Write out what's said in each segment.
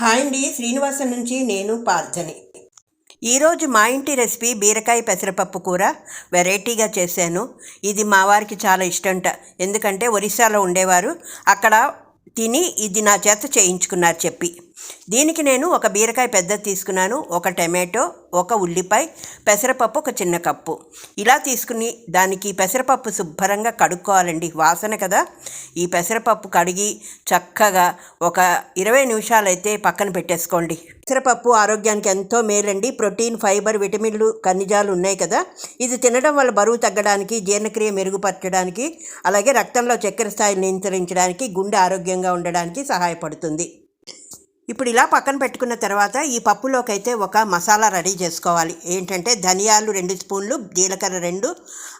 Hi అండి శ్రీనివాసన్ నుంచి నేను పార్థని ఈరోజు మా ఇంటి రెసిపీ బీరకాయ పెసరపప్పు కూర వెరైటీగా చేశాను. ఇది మా వారికి చాలా ఇష్టంట. ఎందుకంటే ఒరిస్సాలో ఉండేవారు. అక్కడ తిని ఇది నా చేత చేయించుకున్నారు చెప్పి. దీనికి నేను ఒక బీరకాయ పెద్ద తీసుకున్నాను. ఒక టమాటో ఒక ఉల్లిపాయ పెసరపప్పు ఒక చిన్న కప్పు. ఇలా తీసుకుని దానికి పెసరపప్పు శుభ్రంగా కడుక్కోవాలండి. వాసన కదా. ఈ పెసరపప్పు కడిగి చక్కగా ఒక ఇరవై నిమిషాలైతే పక్కన పెట్టేసుకోండి. పెసరపప్పు ఆరోగ్యానికి ఎంతో మేలండి. ప్రోటీన్ ఫైబర్ విటమిన్లు ఖనిజాలు ఉన్నాయి కదా. ఇది తినడం వల్ల బరువు తగ్గడానికి జీర్ణక్రియ మెరుగుపరచడానికి అలాగే రక్తంలో చక్కెర స్థాయిని నియంత్రించడానికి గుండె ఆరోగ్యంగా ఉండడానికి సహాయపడుతుంది. ఇప్పుడు ఇలా పక్కన పెట్టుకున్న తర్వాత ఈ పప్పులోకి అయితే ఒక మసాలా రెడీ చేసుకోవాలి. ఏంటంటే ధనియాలు రెండు స్పూన్లు జీలకర్ర రెండు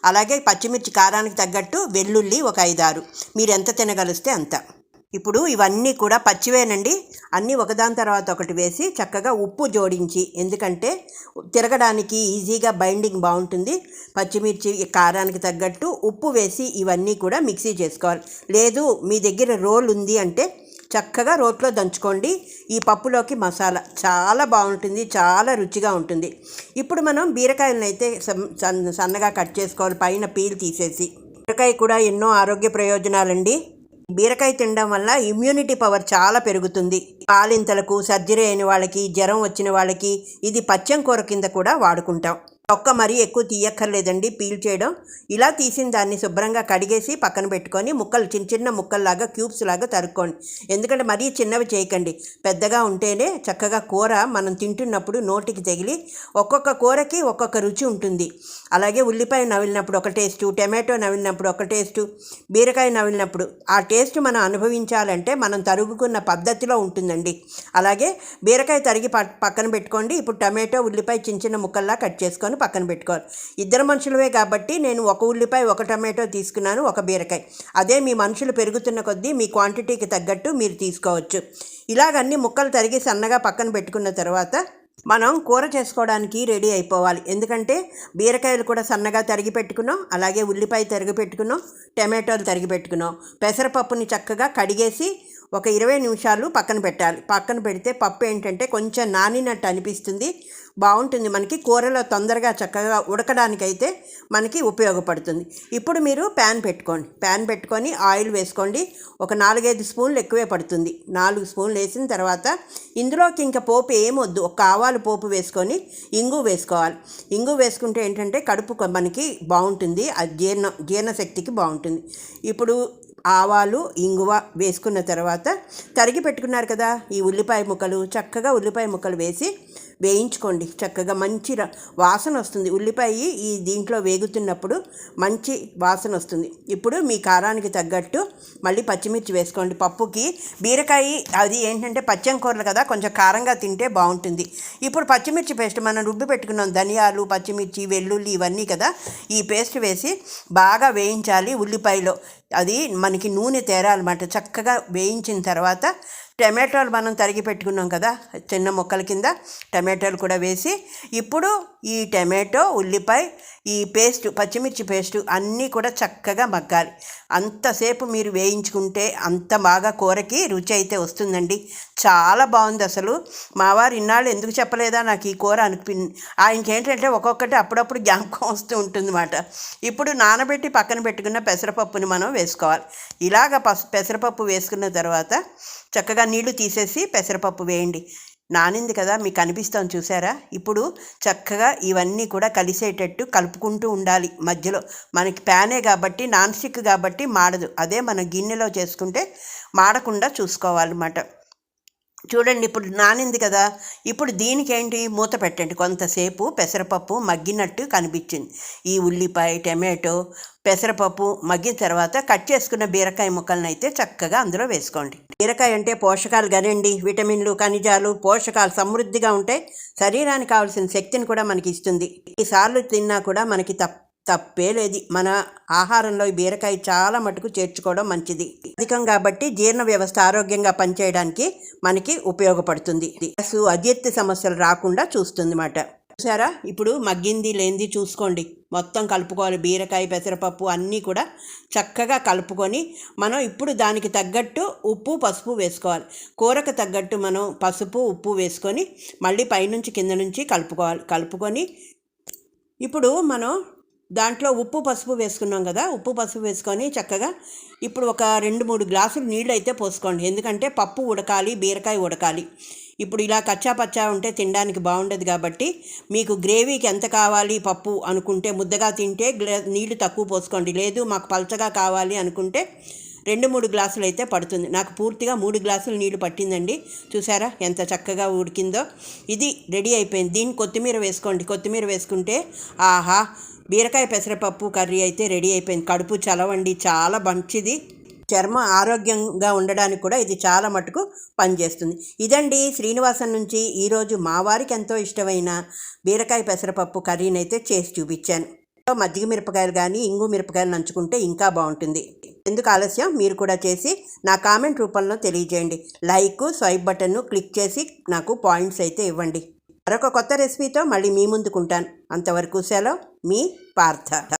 అలాగే పచ్చిమిర్చి కారానికి తగ్గట్టు వెల్లుల్లి ఒక ఐదారు. మీరు ఎంత తినగలిస్తే అంత. ఇప్పుడు ఇవన్నీ కూడా పచ్చివేనండి. అన్నీ ఒకదాని తర్వాత ఒకటి వేసి చక్కగా ఉప్పు జోడించి ఎందుకంటే తిరగడానికి ఈజీగా బైండింగ్ బాగుంటుంది. పచ్చిమిర్చి కారానికి తగ్గట్టు ఉప్పు వేసి ఇవన్నీ కూడా మిక్సీ చేసుకోవాలి. లేదు మీ దగ్గర రోల్ ఉంది అంటే చక్కగా రోట్లో దంచుకోండి. ఈ పప్పులోకి మసాలా చాలా బాగుంటుంది చాలా రుచిగా ఉంటుంది. ఇప్పుడు మనం బీరకాయలను అయితే సన్నగా కట్ చేసుకోవాలి పైన పీల్ తీసేసి. బీరకాయ కూడా ఎన్నో ఆరోగ్య ప్రయోజనాలండి. బీరకాయ తినడం వల్ల ఇమ్యూనిటీ పవర్ చాలా పెరుగుతుంది. పాలింతలకు సర్జరీ అయిన వాళ్ళకి జ్వరం వచ్చిన వాళ్ళకి ఇది పచ్చం కూర కింద కూడా వాడుకుంటాం. తొక్క మరీ ఎక్కువ తీయక్కర్లేదండి పీల్ చేయడం. ఇలా తీసిన దాన్ని శుభ్రంగా కడిగేసి పక్కన పెట్టుకొని ముక్కలు చిన్న చిన్న ముక్కల్లాగా క్యూబ్స్ లాగా తరుక్కోండి. ఎందుకంటే మరీ చిన్నవి చేయకండి. పెద్దగా ఉంటేనే చక్కగా కూర మనం తింటున్నప్పుడు నోటికి తగిలి ఒక్కొక్క కూరకి ఒక్కొక్క రుచి ఉంటుంది. అలాగే ఉల్లిపాయ నవిలినప్పుడు ఒక టేస్టు టమాటో నవిలినప్పుడు ఒక టేస్టు బీరకాయ నవిలినప్పుడు. ఆ టేస్ట్ మనం అనుభవించాలంటే మనం తరుగుకున్న పద్ధతిలో ఉంటుందండి. అలాగే బీరకాయ తరిగి పక్కన పెట్టుకోండి. ఇప్పుడు టమాటో ఉల్లిపాయ చిన్న చిన్న ముక్కల్లా కట్ చేసుకొని పక్కన పెట్టుకోవాలి. ఇద్దరు మనుషులవే కాబట్టి నేను ఒక ఉల్లిపాయ ఒక టమాటో తీసుకున్నాను ఒక బీరకాయ. అదే మీ మనుషులు పెరుగుతున్న కొద్దీ మీ క్వాంటిటీకి తగ్గట్టు మీరు తీసుకోవచ్చు. ఇలాగన్ని ముక్కలు తరిగి సన్నగా పక్కన పెట్టుకున్న తర్వాత మనం కూర చేసుకోవడానికి రెడీ అయిపోవాలి. ఎందుకంటే బీరకాయలు కూడా సన్నగా తరిగి పెట్టుకున్నాం అలాగే ఉల్లిపాయ తరిగి పెట్టుకున్నాం టమాటోలు తరిగి పెట్టుకున్నాం. పెసరపప్పుని చక్కగా కడిగేసి ఒక ఇరవై నిమిషాలు పక్కన పెట్టాలి. పక్కన పెడితే పప్పు ఏంటంటే కొంచెం నానినట్టు అనిపిస్తుంది. బాగుంటుంది మనకి. కూరలో తొందరగా చక్కగా ఉడకడానికైతే మనకి ఉపయోగపడుతుంది. ఇప్పుడు మీరు ప్యాన్ పెట్టుకోండి. ప్యాన్ పెట్టుకొని ఆయిల్ వేసుకోండి. ఒక నాలుగైదు స్పూన్లు ఎక్కువే పడుతుంది. నాలుగు స్పూన్లు వేసిన తర్వాత ఇందులోకి ఇంకా పోపు ఏమొద్దు ఒక ఆవాలు పోపు వేసుకొని ఇంగు వేసుకోవాలి. ఇంగు వేసుకుంటే ఏంటంటే కడుపు మనకి బాగుంటుంది. అది జీర్ణ జీర్ణశక్తికి బాగుంటుంది. ఇప్పుడు ఆవాలు ఇంగువ వేసుకున్న తర్వాత తరిగి పెట్టుకున్నారు కదా ఈ ఉల్లిపాయ ముక్కలు చక్కగా ఉల్లిపాయ ముక్కలు వేసి వేయించుకోండి. చక్కగా మంచి వాసన వస్తుంది. ఉల్లిపాయ ఈ దీంట్లో వేగుతున్నప్పుడు మంచి వాసన వస్తుంది. ఇప్పుడు మీ కారానికి తగ్గట్టు మళ్ళీ పచ్చిమిర్చి వేసుకోండి. పప్పుకి బీరకాయ అది ఏంటంటే పచ్చం కూరలు కదా కొంచెం కారంగా తింటే బాగుంటుంది. ఇప్పుడు పచ్చిమిర్చి పేస్ట్ మనం రుబ్బి పెట్టుకున్నాం. ధనియాలు పచ్చిమిర్చి వెల్లుల్లి ఇవన్నీ కదా ఈ పేస్ట్ వేసి బాగా వేయించాలి ఉల్లిపాయలో. అది మనకి నూనె తేరాలన్నమాట. చక్కగా వేయించిన తర్వాత టమాటోలు మనం తరిగి పెట్టుకున్నాం కదా చిన్న ముక్కల కింద టమాటోలు కూడా వేసి ఇప్పుడు ఈ టమాటో ఉల్లిపాయ ఈ పేస్ట్ పచ్చిమిర్చి పేస్ట్ అన్నీ కూడా చక్కగా మగ్గాలి. అంతసేపు మీరు వేయించుకుంటే అంత బాగా కూరకి రుచి అయితే వస్తుందండి. చాలా బాగుంది అసలు. మావారు ఇన్నాళ్ళు ఎందుకు చెప్పలేదా నాకు ఈ కూర అనిపి ఆయనకి ఏంటంటే ఒక్కొక్కటి అప్పుడప్పుడు జ్ఞాపకం వస్తూ ఉంటుందన్నమాట. ఇప్పుడు నానబెట్టి పక్కన పెట్టుకున్న పెసరపప్పుని మనం వేసుకోవాలి. ఇలాగ పసు పెసరపప్పు వేసుకున్న తర్వాత చక్కగా నీళ్ళు తీసేసి పెసరపప్పు వేయండి. నానింది కదా మీకు కనిపిస్తాం చూసారా? ఇప్పుడు చక్కగా ఇవన్నీ కూడా కలిసేటట్టు కలుపుకుంటూ ఉండాలి. మధ్యలో మనకి ప్యానే కాబట్టి నాన్ స్టిక్ కాబట్టి మాడదు. అదే మన గిన్నెలో చేసుకుంటే మాడకుండా చూసుకోవాలన్నమాట. చూడండి ఇప్పుడు నానింది కదా. ఇప్పుడు దీనికేంటి? మూత పెట్టండి. కొంతసేపు పెసరపప్పు మగ్గినట్టు కనిపించింది. ఈ ఉల్లిపాయ టమాటో పెసరపప్పు మగ్గిన తర్వాత కట్ చేసుకున్న బీరకాయ ముక్కలను అయితే చక్కగా అందులో వేసుకోండి. బీరకాయ అంటే పోషకాలు కనండి విటమిన్లు ఖనిజాలు పోషకాలు సమృద్ధిగా ఉంటాయి శరీరానికి కావాల్సిన శక్తిని కూడా మనకి ఇస్తుంది. ఈసార్లు తిన్నా కూడా మనకి తప్ప తప్పే లేదు. మన ఆహారంలో బీరకాయ చాలా మటుకు చేర్చుకోవడం మంచిది. అధికం కాబట్టి జీర్ణ వ్యవస్థ ఆరోగ్యంగా పనిచేయడానికి మనకి ఉపయోగపడుతుంది. గ్యాస్ అజీర్తి సమస్యలు రాకుండా చూస్తుంది అన్నమాట చూసారా? ఇప్పుడు మగ్గింది లేనిది చూసుకోండి. మొత్తం కలుపుకోవాలి. బీరకాయ పెసరపప్పు అన్నీ కూడా చక్కగా కలుపుకొని మనం ఇప్పుడు దానికి తగ్గట్టు ఉప్పు పసుపు వేసుకోవాలి. కూరకు తగ్గట్టు మనం పసుపు ఉప్పు వేసుకొని మళ్ళీ పైనుంచి కింద నుంచి కలుపుకోవాలి. కలుపుకొని ఇప్పుడు మనం దాంట్లో ఉప్పు పసుపు వేసుకున్నాం కదా ఉప్పు పసుపు వేసుకొని చక్కగా ఇప్పుడు ఒక రెండు మూడు గ్లాసులు నీళ్ళు అయితే పోసుకోండి. ఎందుకంటే పప్పు ఉడకాలి బీరకాయ ఉడకాలి. ఇప్పుడు ఇలా కచ్చా పచ్చా ఉంటే తినడానికి బాగుండదు కాబట్టి మీకు గ్రేవీకి ఎంత కావాలి పప్పు అనుకుంటే ముద్దగా తింటే గ్లా- నీళ్ళు తక్కువ పోసుకోండి. లేదు మాకు పలచగా కావాలి అనుకుంటే రెండు మూడు గ్లాసులు అయితే పడుతుంది. నాకు పూర్తిగా మూడు గ్లాసులు నీళ్ళు పట్టిందండి. చూసారా ఎంత చక్కగా ఉడికిందో. ఇది రెడీ అయిపోయింది. దీన్ని కొత్తిమీర వేసుకోండి. కొత్తిమీర వేసుకుంటే ఆహా బీరకాయ పెసరపప్పు కర్రీ అయితే రెడీ అయిపోయింది. కడుపు చలవండి. చాలా మంచిది. చర్మం ఆరోగ్యంగా ఉండడానికి కూడా ఇది చాలా మటుకు పనిచేస్తుంది. ఇదండి శ్రీనివాసన్ నుంచి ఈరోజు మా వారికి ఎంతో ఇష్టమైన బీరకాయ పెసరపప్పు కర్రీని అయితే చేసి చూపించాను. మజ్జిగ మిరపకాయలు కానీ ఇంగు మిరపకాయలు నంచుకుంటే ఇంకా బాగుంటుంది. ఎందుకు ఆలస్యం? మీరు కూడా చేసి నా కామెంట్ రూపంలో తెలియజేయండి. లైక్ స్వైప్ బటన్ను క్లిక్ చేసి నాకు పాయింట్స్ అయితే ఇవ్వండి. మరొక కొత్త రెసిపీతో మళ్ళీ మీ ముందుకుంటాను. అంతవరకు సెలవు మీ పార్థ.